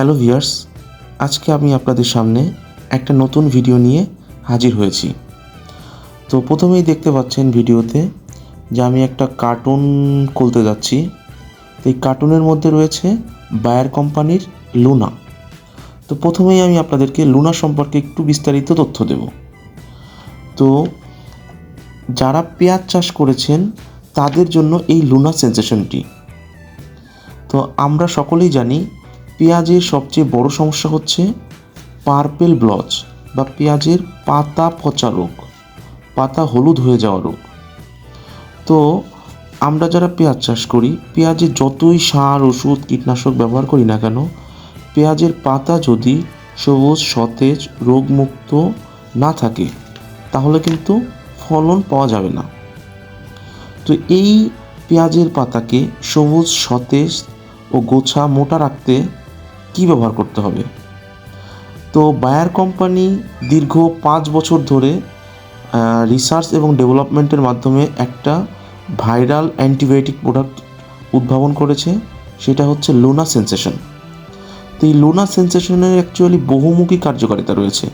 Hello viewers আজকে আমি আপনাদের সামনে একটা নতুন ভিডিও নিয়ে হাজির হয়েছি। তো প্রথমেই দেখতে পাচ্ছেন ভিডিওতে যে আমি একটা কার্টুন খুলতে যাচ্ছি। তো এই কার্টুনের মধ্যে রয়েছে বায়ার কোম্পানির লুনা। তো প্রথমেই আমি আপনাদেরকে লুনা সম্পর্কে একটু বিস্তারিত তথ্য দেব। তো যারা পেঁয়াজ চাষ করেছেন, তাদের জন্য এই লুনা সেন্সেশনটি। তো আমরা সকলেই জানি পেঁয়াজের সবচেয়ে বড় সমস্যা হচ্ছে পার্পেল ব্লচ বা পেঁয়াজের পাতা পচা রোগ, পাতা হলুদ হয়ে যাওয়া রোগ। তো আমরা যারা পেঁয়াজ চাষ করি, পেঁয়াজে যতই সার, ওষুধ, কীটনাশক ব্যবহার করি না কেন, পেঁয়াজের পাতা যদি সবুজ, সতেজ, রোগমুক্ত না থাকে, তাহলে কিন্তু ফলন পাওয়া যাবে না। তো এই পেঁয়াজের পাতাকে সবুজ, সতেজ ও গোছা মোটা রাখতে কি ব্যবহার করতে হবে? তো বায়ার কোম্পানি দীর্ঘ পাঁচ বছর ধরে রিসার্চ এবং ডেভেলপমেন্টের মাধ্যমে একটা ভাইরাল অ্যান্টিবায়োটিক প্রোডাক্ট উদ্ভাবন করেছে, সেটা হচ্ছে লোনা সেন্সেশন তো এই লুনা সেন্সেশনের অ্যাকচুয়ালি বহুমুখী কার্যকারিতা রয়েছে।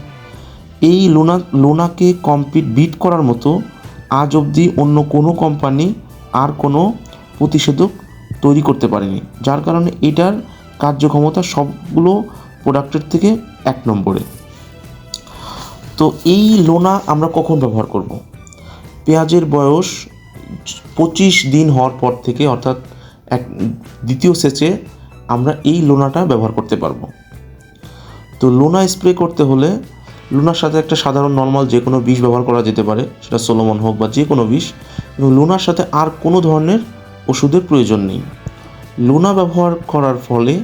এই লোনা লোনাকে কম্পিট বিট করার মতো আজ অবধি অন্য কোনো কোম্পানি আর কোনো প্রতিষেধক তৈরি করতে পারেনি। যার কারণে এটার কার্যক্ষমতা সবগুলো প্রোডাক্টের থেকে এক নম্বরে। তো এই লোনা আমরা কখন ব্যবহার করব? পেঁয়াজের বয়স পঁচিশ দিন হওয়ার পর থেকে অর্থাৎ এক দ্বিতীয় সেচে আমরা এই লোনাটা ব্যবহার করতে পারব। তো লোনা স্প্রে করতে হলে লোনার সাথে একটা সাধারণ নর্মাল যে কোনো বিষ ব্যবহার করা যেতে পারে, সেটা সোলোমন হোক বা যে কোনো বিষ। লুনার সাথে আর কোনো ধরনের ওষুধের প্রয়োজন নেই। লুনা ব্যবহার করার ফলে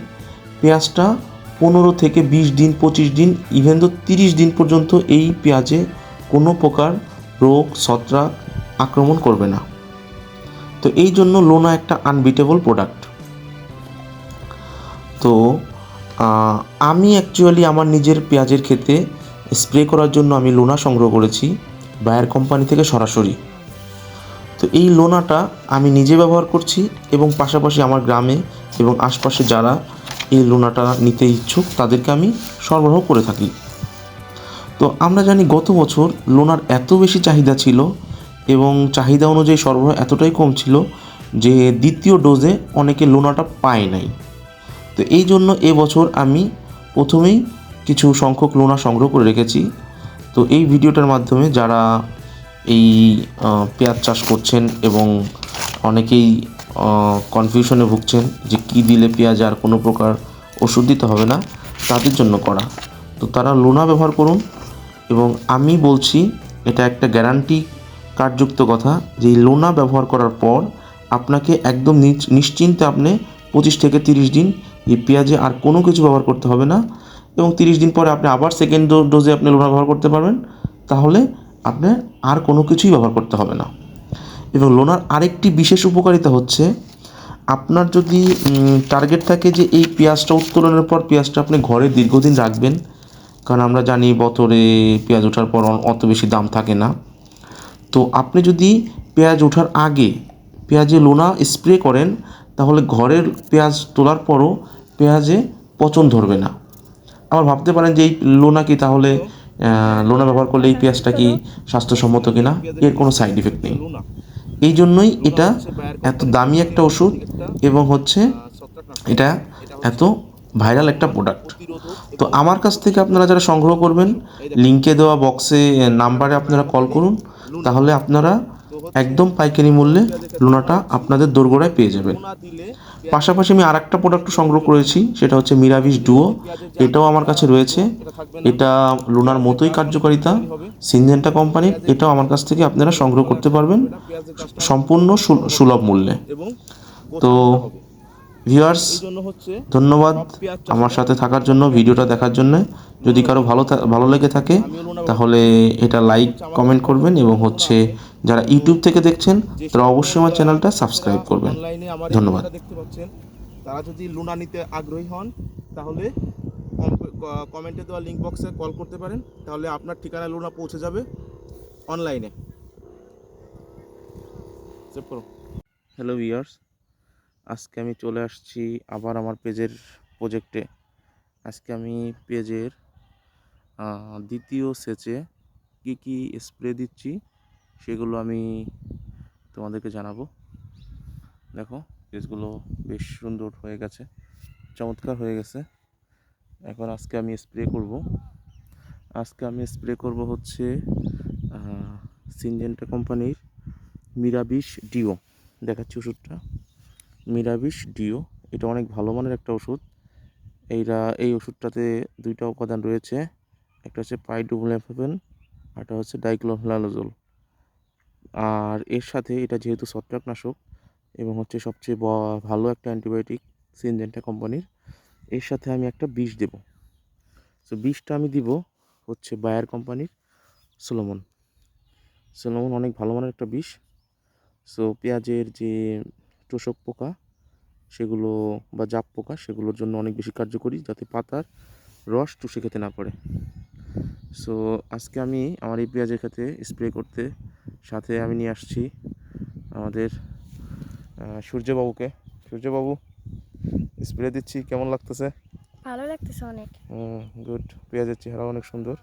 পেঁয়াজটা পনেরো থেকে বিশ দিন, পঁচিশ দিন ইভেন তো তিরিশ দিন পর্যন্ত এই পেঁয়াজে কোনো প্রকার রোগ, ছত্রাক আক্রমণ করবে না। তো এই জন্য লোনা একটা আনবিটেবল প্রোডাক্ট তো আমি অ্যাকচুয়ালি আমার নিজের পেঁয়াজের ক্ষেতে স্প্রে করার জন্য আমি লোনা সংগ্রহ করেছি, বায়ার কোম্পানি থেকে সরাসরি। তো এই লোনাটা আমি নিজে ব্যবহার করছি এবং পাশাপাশি আমার গ্রামে এবং আশপাশে যারা এই লোনাটা নিতে ইচ্ছুক, তাদেরকে আমি সরবরাহ করে থাকি। তো আমরা জানি গত বছর লোনার এত বেশি চাহিদা ছিল এবং চাহিদা অনুযায়ী সরবরাহ এতটাই কম ছিল যে দ্বিতীয় ডোজে অনেকে লোনাটা পায় নাই। তো এই জন্য এবছর আমি প্রথমেই কিছু সংখ্যক লোনা সংগ্রহ করে রেখেছি। তো এই ভিডিওটার মাধ্যমে যারা এই পেঁয়াজ চাষ করছেন এবং অনেকেই কনফিউশনে ভুগছেন যে কী দিলে পেঁয়াজ আর কোনো প্রকার ওষুধ দিতে হবে না, তাদের জন্য করা। তো তারা লোনা ব্যবহার করুন এবং আমি বলছি, এটা একটা গ্যারান্টি কার্ডযুক্ত কথা যে লোনা ব্যবহার করার পর আপনাকে একদম নিশ্চিন্তে আপনি পঁচিশ থেকে তিরিশ দিন এই পেঁয়াজে আর কোনো কিছু ব্যবহার করতে হবে না এবং তিরিশ দিন পরে আপনি আবার সেকেন্ড ডোজে আপনি লোনা ব্যবহার করতে পারবেন। তাহলে আপনার আর কোনো কিছুই ব্যবহার করতে হবে না। এবং লোনার আরেকটি বিশেষ উপকারিতা হচ্ছে, আপনার যদি টার্গেট থাকে যে এই পেঁয়াজটা উত্তোলনের পর পেঁয়াজটা আপনি ঘরে দীর্ঘদিন রাখবেন, কারণ আমরা জানি বতরে পেঁয়াজ ওঠার পর অত বেশি দাম থাকে না। তো আপনি যদি পেঁয়াজ ওঠার আগে পেঁয়াজে লোনা স্প্রে করেন, তাহলে ঘরের পেঁয়াজ তোলার পরও পেঁয়াজে পচন ধরবে না। আবার ভাবতে পারেন যে এই লোনা কি তাহলে লোনা ব্যবহার করলে এই পেঁয়াজটা কি স্বাস্থ্যসম্মত কিনা? এর কোনো সাইড ইফেক্ট নেই। এই জন্যই এটা এত দামি একটা ওষুধ এবং হচ্ছে এটা এত ভাইরাল একটা প্রোডাক্ট তো আমার কাছ থেকে আপনারা যারা সংগ্রহ করবেন লিঙ্কে দেওয়া বক্সে নাম্বারে আপনারা কল করুন, তাহলে আপনারা একদম পাইকারি মূল্যে লোনাটা আপনাদের দোরগোড়ায় পেয়ে যাবেন। পাশাপাশি আমি আর একটা প্রোডাক্ট সংগ্রহ করেছি, সেটা হচ্ছে মিরাভিস ডুও এটাও আমার কাছে রয়েছে। এটা লোনার মতোই কার্যকারিতা সিনজেন্টা কোম্পানির এটাও আমার কাছ থেকে আপনারা সংগ্রহ করতে পারবেন, সম্পূর্ণ সুলভ মূল্যে। তো ভিউয়ার্স জন্য হচ্ছে ধন্যবাদ আমার সাথে থাকার জন্য ভিডিওটা দেখার জন্য। যদি কারও ভালো ভালো লেগে থাকে তাহলে এটা লাইক কমেন্ট করবেন এবং হচ্ছে যারা ইউটিউব থেকে দেখছেন তারা অবশ্যই আমার চ্যানেলটা সাবস্ক্রাইব করবেন। অনলাইনে আমার ধন্যবাদ। দেখতে পাচ্ছেন তারা যদি লুনা নিতে আগ্রহী হন তাহলে কম- কমেন্টে দেওয়া লিঙ্ক বক্সে কল করতে পারেন তাহলে আপনার ঠিকানায় লুনা পৌঁছে যাবে অনলাইনে হ্যালো ভিউয়ার্স আজকে আমি চলে আসছি আবার আমার পেজের প্রজেক্টে আজকে আমি পেজের দ্বিতীয় সেচে কি কি স্প্রে দিচ্ছি সেগুলো আমি তোমাদেরকে জানাব। দেখো পেজগুলো বেশ সুন্দর হয়ে গেছে, চমৎকার হয়ে গেছে। এখন আজকে আমি স্প্রে করব। আজকে আমি স্প্রে করব হচ্ছে সিনজেন্টা কোম্পানির মিরাবিশ ডিও দেখাচ্ছি ওষুধটা। মিরাবিশ ডিও এটা অনেক ভালো মানের একটা ওষুধ। এইটা এই ওষুধটাতে দুইটা উপাদান রয়েছে, একটা হচ্ছে পাইডোভ্লাফেন আর একটা হচ্ছে ডাইক্লোফেনাজোল আর এর সাথে এটা যেহেতু ছত্রাকনাশক এবং হচ্ছে সবচেয়ে ভালো একটা অ্যান্টিবায়োটিক সিনজেন্টা কোম্পানির, এর সাথে আমি একটা বিষ দেব। তো বিষটা আমি দিব হচ্ছে বায়ার কোম্পানির সোলোমন সোলোমন অনেক ভালো মানের একটা বিষ। সো পেঁয়াজের যে তোষক পোকা সেগুলো বা জাপ পোকা সেগুলোর জন্য অনেক বেশি কার্যকরী যাতে পাতার রস চুষে খেতে না পারে। সো আজকে আমি আমার এই পেঁয়াজের খেতে স্প্রে করতে সাথে আমি নিয়ে আসছি আমাদের সূর্যবাবুকে। সূর্যবাবু স্প্রে দিচ্ছি কেমন লাগতেছে? ভালো লাগতেছে অনেক। গুড পেঁয়াজের চেহারা অনেক সুন্দর।